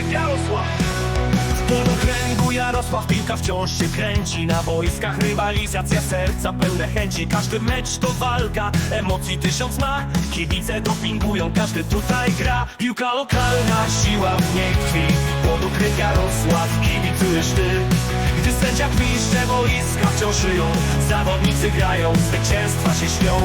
Jarosław W podokręgu Jarosław piłka wciąż się kręci. Na boiskach rywalizacja serca pełne chęci. Każdy mecz to walka, emocji tysiąc ma. Kibice dopingują, każdy tutaj gra. Piłka lokalna, siła w niej tkwi sędzia piszcze, boiska wciąż żyją. Zawodnicy grają, zwycięstwa się śnią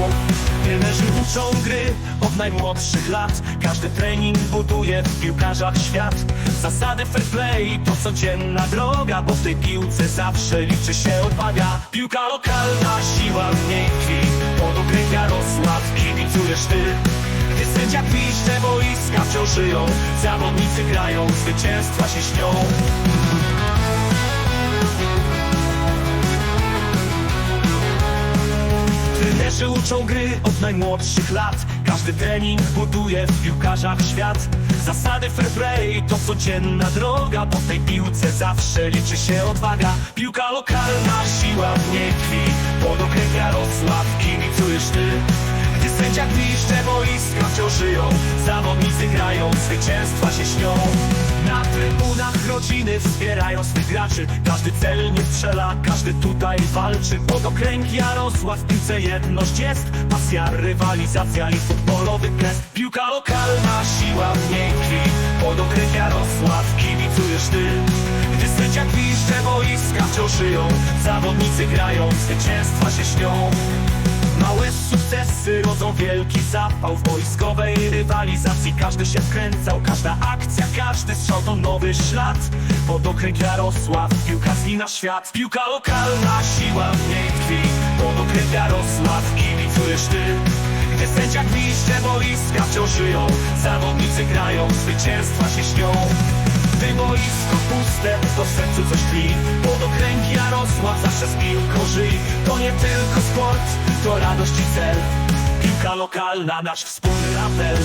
Trenerzy uczą gry od najmłodszych lat. Każdy trening buduje w piłkarzach świat. Zasady fair play to codzienna droga Bo w tej piłce zawsze liczy się odwaga. Piłka lokalna, siła w niej tkwi Podokręg Jarosław, kibicujesz ty. Gdy sędzia piszcze, boiska wciąż żyją. Zawodnicy grają, zwycięstwa się śnią Trenerzy uczą gry od najmłodszych lat. Każdy trening buduje w piłkarzach świat. Zasady fair play to codzienna droga Po tej piłce zawsze liczy się odwaga. Piłka lokalna, siła w niej tkwi. Podokręg Jarosław, kibicujesz ty. Gdy sędzia gwizdże, boiska wciąż żyją Zawodnicy grają, zwycięstwa się śnią. Na trybunach rodziny wspierają swych graczy. Każdy celnie strzela, każdy tutaj walczy. Podokręg Jarosław, w piłce jedność jest. Pasja, rywalizacja i futbolowy gest. Piłka lokalna, siła w niej tkwi. Podokręg Jarosław, kibicujesz ty. Gdy sędzia gwizdże, boiska wciąż żyją. Zawodnicy grają, zwycięstwa się śnią. Małe sukcesy rodzą wielki zapał W rywalizacji. Każdy się wkręcał Każda akcja, każdy strzał to nowy ślad. Podokręg Jarosław, piłka zlina świat. Piłka lokalna, siła w niej tkwi Podokręg Jarosław, kibicujesz ty. Gdy sędzia gwizdże, boiska wciąż żyją Zawodnicy grają, zwycięstwa się śnią. Gdy boisko puste, to w sercu coś tkwi. Podokręgi Jarosław zawsze z piłką żyj. To nie tylko sport, to radość i cel Piłka lokalna, nasz wspólny apel